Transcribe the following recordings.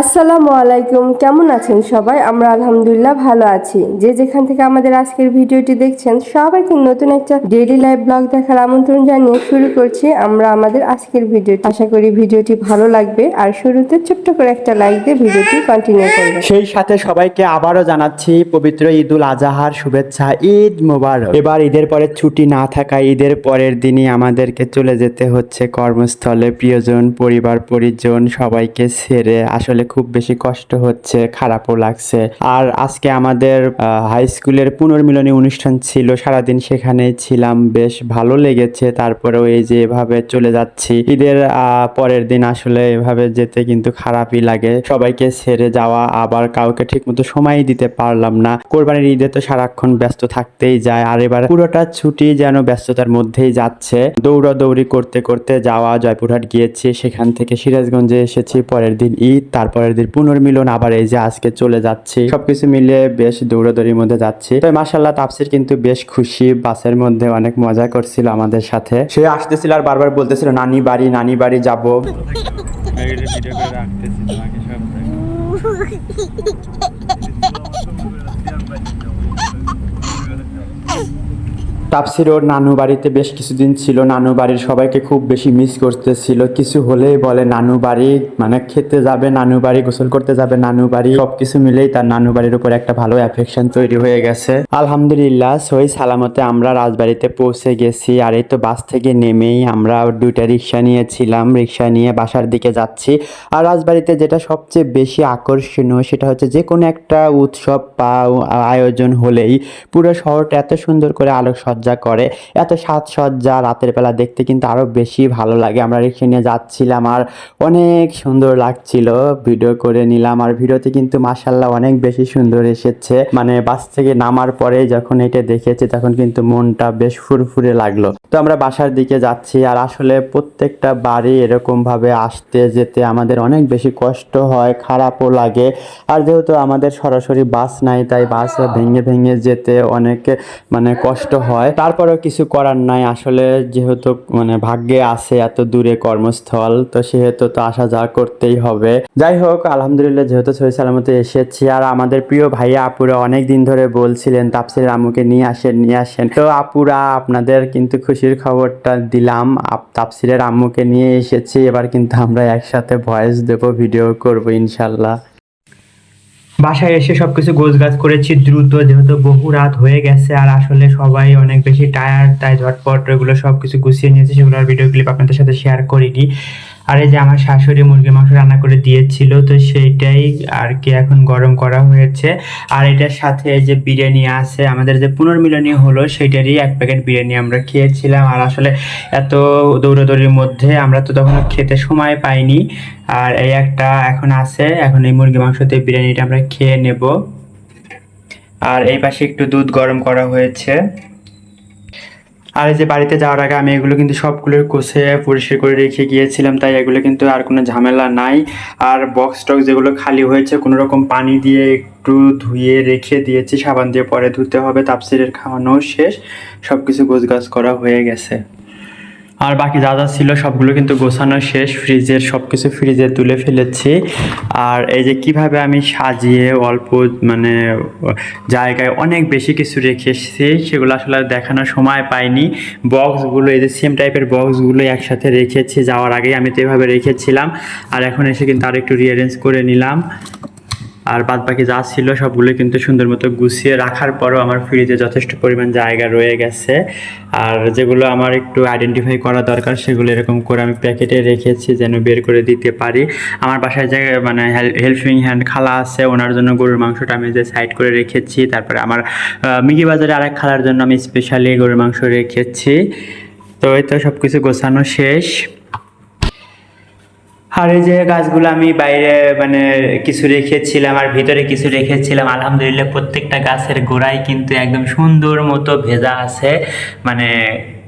আসসালামু আলাইকুম, কেমন আছেন সবাই? আমরা আলহামদুলিল্লাহ ভালো আছি। যে যেখান থেকে আমাদের আজকের ভিডিওটি দেখছেন, সবাইকে নতুন একটা ডেইলি লাইভ ব্লগ দেখার আমন্ত্রণ জানিয়ে শুরু করছি। আমরা আমাদের আজকের ভিডিওটি আশা করি ভিডিওটি ভালো লাগবে। আর শুরুতে ছোট্ট করে একটা লাইক দিয়ে ভিডিওটি কন্টিনিউ করবেন। সেই সাথে সবাইকে আবারও জানাচ্ছি, পবিত্র ঈদুল আজহার শুভেচ্ছা, ঈদ মোবারক। এবার ঈদের পরে ছুটি না থাকা ঈদের পরের দিনই আমাদেরকে চলে যেতে হচ্ছে কর্মস্থলে। প্রিয়জন, পরিবার, পরিজন সবাইকে ছেড়ে আসলে খুব বেশি কষ্ট হচ্ছে, খারাপও লাগছে। আর আজকে আমাদের হাই স্কুলের পুনর্মিলনী অনুষ্ঠান ছিল, সারাদিন সেখানেই ছিলাম, বেশ ভালো লেগেছে। তারপরেও এই যে এভাবে চলে যাচ্ছি, ঈদের পরের দিন আসলে এভাবে যেতে কিন্তু খারাপই লাগে। সবাইকে ছেড়ে যাওয়া, আবার কাউকে ঠিকমতো সময় দিতে পারলাম না। কোরবানির ঈদে তো সারাক্ষণ ব্যস্ত থাকতেই যায়, আর এবার পুরোটা ছুটি যেন ব্যস্ততার মধ্যেই যাচ্ছে। দৌড়াদৌড়ি করতে করতে যাওয়া, জয়পুরহাট গিয়েছি, সেখান থেকে সিরাজগঞ্জে এসেছি, পরের দিন ঈদ তারপরের দিন পুনর্মিলন আবার এই যে আজকে চলে যাচ্ছি। সবকিছু মিলে বেশ দৌড়াদৌড়ির মধ্যে যাচ্ছি। তো মাসাল্লাহ তাপসির কিন্তু বেশ খুশি বাসের মধ্যে অনেক মজা করছিল আমাদের সাথে। সে আসতেছিল আর বারবার বলতেছিল নানি বাড়ি নানি বাড়ি যাব। তাপসির ওর নানু বাড়িতে বেশ কিছুদিন ছিল। নানু বাড়ির সবাইকে খুব বেশি মিস করতেছিল। কিছু হলেই বলে, নানু বাড়ি মানে খেতে যাবে, নানু বাড়ি গোসল করতে যাবে, নানু বাড়ি। সবকিছু মিলেই তার নানু বাড়ির উপর একটা ভালো অ্যাফেকশন তৈরি হয়ে গেছে। আলহামদুলিল্লাহ, সই সালামতে আমরা রাজবাড়িতে পৌঁছে গেছি। আর এই তো বাস থেকে নেমেই আমরা দুইটা রিক্সা নিয়েছিলাম। রিক্সা নিয়ে বাসার দিকে যাচ্ছি। আর রাজবাড়িতে যেটা সবচেয়ে বেশি আকর্ষণীয়, সেটা হচ্ছে যে কোনো একটা উৎসব বা আয়োজন হলেই পুরো শহরটা এত সুন্দর করে আলোকসজ্জা করে। এত সাজসজ্জা রাতের বেলা দেখতে কিন্তু আরও বেশি ভালো লাগে। আমরা রিক্সা নিয়ে যাচ্ছিলাম আর অনেক সুন্দর লাগছিল। ভিডিও করে নিলাম আর ভিডিওতে কিন্তু মাসাল্লাহ অনেক বেশি সুন্দর এসেছে। মানে বাস থেকে নামার পরে যখন এটা দেখেছি তখন কিন্তু মনটা বেশ ফুরফুরে লাগল। তো আমরা বাসার দিকে যাচ্ছি আর আসলে প্রত্যেকটা বাড়ি এরকম ভাবে আসতে যেতে আমাদের অনেক বেশি কষ্ট হয়, খারাপও লাগে। আর যেহেতু আমাদের সরাসরি বাস নাই, তাই বাস ভেঙে ভেঙে যেতে অনেক মানে কষ্ট হয়। তারপরেও কিছু করার নাই। আসলে যেহেতু মানে ভাগ্যে আছে এত দূরে কর্মস্থল, তো সেহেতু তো আসা যাওয়া করতেই হবে। যাই হোক, আলহামদুলিল্লাহ যেহেতু সহি সালামতে এসেছি, আর আমাদের প্রিয় ভাইয়া আপুরা অনেক দিন ধরে বলছিলেন তাপসির আম্মুকে নিয়ে আসেন নিয়ে আসেন। তো আপুরা, আপনাদের কিন্তু খুশির খবরটা দিলাম। তাপসিরের আম্মুকে নিয়ে এসেছি। এবার কিন্তু আমরা একসাথে ভয়েস দেবো, ভিডিও করব, ইনশাল্লাহ। বাসায় এসে সব কিছু গোছগাছ করেছি, দ্রুত যেহেতু বহু রাত হয়ে গেছে আর আসলে সবাই অনেক বেশি টায়ার্ড তাই ঝটপট এগুলো সব কিছু গুছিয়ে নিয়েছি। সেগুলোর ভিডিও ক্লিপ আপনাদের সাথে শেয়ার করিনি। আর এই যে আমার শাশুড়ি মুরগির মাংস রান্না করে দিয়েছিল, তো সেইটাই আর কি এখন গরম করা হয়েছে। আর এটার সাথে যে বিরিয়ানি আছে, আমাদের যে পুনর্মিলনী হলো, সেইটারই এক প্যাকেট বিরিয়ানি আমরা খেয়েছিলাম। আর আসলে এত দৌড়াদৌড়ির মধ্যে আমরা তো তখন খেতে সময় পাইনি। আর এই একটা এখন আছে, এখন এই মুরগি মাংস দিয়ে বিরিয়ানিটা আমরা খেয়ে নেব। আর এই পাশে একটু দুধ গরম করা হয়েছে। আর এই যে বাড়িতে যাওয়ার আগে আমি এগুলো কিন্তু সবগুলো কষে পরিষ্কার করে রেখে গিয়েছিলাম, তাই এগুলো কিন্তু আর কোনো ঝামেলা নাই। আর বক্স টক যেগুলো খালি হয়েছে, কোনো রকম পানি দিয়ে একটু ধুয়ে রেখে দিয়েছি, সাবান দিয়ে পরে ধুতে হবে, তাপসিরের খাওয়ানো শেষ সব কিছু গোছগাছ করা হয়ে গেছে। আর বাকি যা যা ছিল সবগুলো কিন্তু গোছানো শেষ। ফ্রিজের সব কিছু ফ্রিজে তুলে ফেলেছি। আর এই যে কীভাবে আমি সাজিয়ে অল্প মানে জায়গায় অনেক বেশি কিছু রেখে এসেছি, সেগুলো আসলে দেখানোর সময় পাইনি। বক্সগুলো, এই যে সেম টাইপের বক্সগুলো একসাথে রেখেছি, যাওয়ার আগেই আমি তো এভাবে রেখেছিলাম। আর এখন এসে কিন্তু আর একটু করে নিলাম। আর বাদ বাকি যা ছিল সবগুলো কিন্তু সুন্দর মতো গুছিয়ে রাখার পরও আমার ফ্রিজে যথেষ্ট পরিমাণ জায়গা রয়ে গেছে। আর যেগুলো আমার একটু আইডেন্টিফাই করা দরকার, সেগুলো এরকম করে আমি প্যাকেটে রেখেছি যেন বের করে দিতে পারি। আমার বাসায় যে মানে হেল্পিং হ্যান্ড খালা আছে, ওনার জন্য গরুর মাংসটা আমি যে সাইড করে রেখেছি। তারপরে আমার মিগি বাজারে আরেক খালার জন্য আমি স্পেশালি গরুর মাংস রেখেছি। তো এই তো সব কিছু গোছানো শেষ। আর এই যে গাছগুলো আমি বাইরে মানে কিছু রেখেছিলাম আর ভিতরে কিছু রেখেছিলাম, আলহামদুলিল্লাহ প্রত্যেকটা গাছের গোড়ায় কিন্তু একদম সুন্দর মতো ভেজা আছে। মানে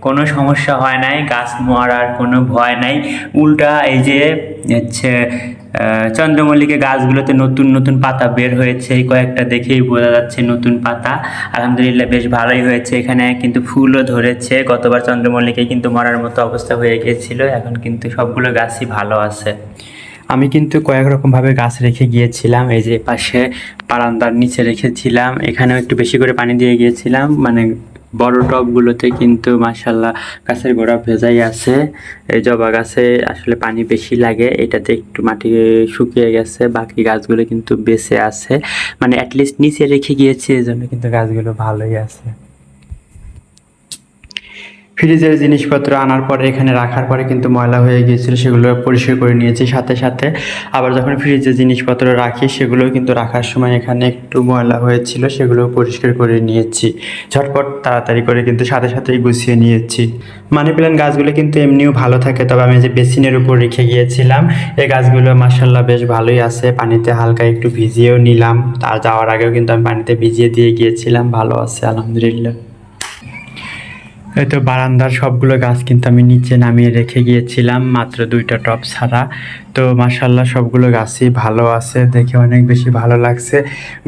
কোনো সমস্যা হয় নাই, গাছ মরার কোনো ভয় নাই। উল্টা এই যে, হচ্ছে চন্দ্রমল্লিকা গাছগুলোতে নতুন নতুন পাতা বের হয়েছে, এই কয়েকটা দেখেই বোঝা যাচ্ছে নতুন পাতা। আলহামদুলিল্লাহ, বেশ ভালোই হয়েছে এখানে, কিন্তু ফুলও ধরেছে। গতবার চন্দ্রমল্লিকায় কিন্তু মরার মতো অবস্থা হয়ে গিয়েছিল, এখন কিন্তু সবগুলো গাছই ভালো আছে। আমি কিন্তু কয়েক রকমভাবে গাছ রেখে গিয়েছিলাম, এই যে পাশে বারান্দার নিচে রেখেছিলাম। এখানেও একটু বেশি করে পানি দিয়ে গিয়েছিলাম মানে বড় টবগুলোতে কিন্তু মাসাল্লাহ গাছের গোড়া ভেজাই আছে। এই জবা গাছে আসলে পানি বেশি লাগে, এটাতে একটু মাটি শুকিয়ে গেছে, বাকি গাছগুলো কিন্তু বেঁচে আছে। মানে অ্যাটলিস্ট নিচে রেখে গিয়েছি এই জন্য কিন্তু গাছগুলো ভালোই আছে। ফ্রিজের জিনিসপত্র আনার পরে এখানে রাখার পরে কিন্তু ময়লা হয়ে গিয়েছিল, সেগুলো পরিষ্কার করে নিয়েছি। সাথে সাথে আবার যখন ফ্রিজে জিনিসপত্র রাখি, সেগুলো কিন্তু রাখার সময় এখানে একটু ময়লা হয়েছিল, সেগুলো পরিষ্কার করে নিয়েছি। ঝটপট তাড়াতাড়ি করে কিন্তু সাথে সাথেই গুছিয়ে নিয়েছি। মানি প্ল্যান্ট গাছগুলো কিন্তু এমনিও ভালো থাকে, তবে আমি যে বেসিনের উপর রেখে গিয়েছিলাম এই গাছগুলো মার্শাল্লাহ বেশ ভালোই আছে। পানিতে হালকা একটু ভিজিয়েও নিলাম। তার যাওয়ার আগেও কিন্তু আমি পানিতে ভিজিয়ে দিয়ে গিয়েছিলাম। ভালো আছে, আলহামদুলিল্লাহ। তো বারান্দার সবগুলো গাছ কিন্তু আমি নিচে নামিয়ে রেখে গিয়েছিলাম, মাত্র দুইটা টপ ছাড়া। তো মাসাল্লাহ সবগুলো গাছই ভালো আছে, দেখে অনেক বেশি ভালো লাগছে।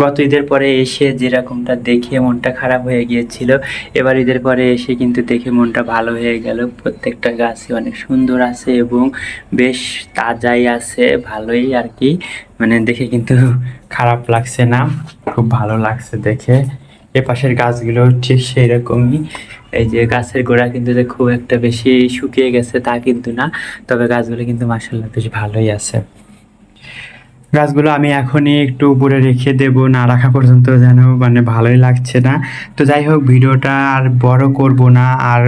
গত ঈদের পরে এসে যেরকমটা দেখে মনটা খারাপ হয়ে গিয়েছিল, এবার ঈদের পরে এসে কিন্তু দেখে মনটা ভালো হয়ে গেল। প্রত্যেকটা গাছই অনেক সুন্দর আছে এবং বেশ তাজাই আছে, ভালোই আর কি। মানে দেখে কিন্তু খারাপ লাগছে না, খুব ভালো লাগছে দেখে। এ পাশের গাছগুলো ঠিক সেই রকমই এই যে গাছের গোড়া কিন্তু যে খুব একটা বেশি শুকিয়ে গেছে তা কিন্তু না, তবে গাছগুলো কিন্তু মাসাল্লাহ বেশ ভালোই আছে। গাছগুলো আমি এখনই একটু উপরে রেখে দেব, না রাখা পর্যন্ত যেন মানে ভালোই লাগছে না। তো যাই হোক, ভিডিওটা আর বড় করব না, আর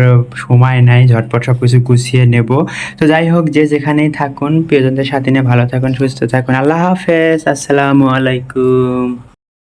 সময় নাই, ঝটপট সব কিছু গুছিয়ে নেব। তো যাই হোক, যে যেখানেই থাকুন, প্রিয়জনদের সাথে নিয়ে ভালো থাকুন, সুস্থ থাকুন। আল্লাহ হাফেজ, আসসালামু আলাইকুম।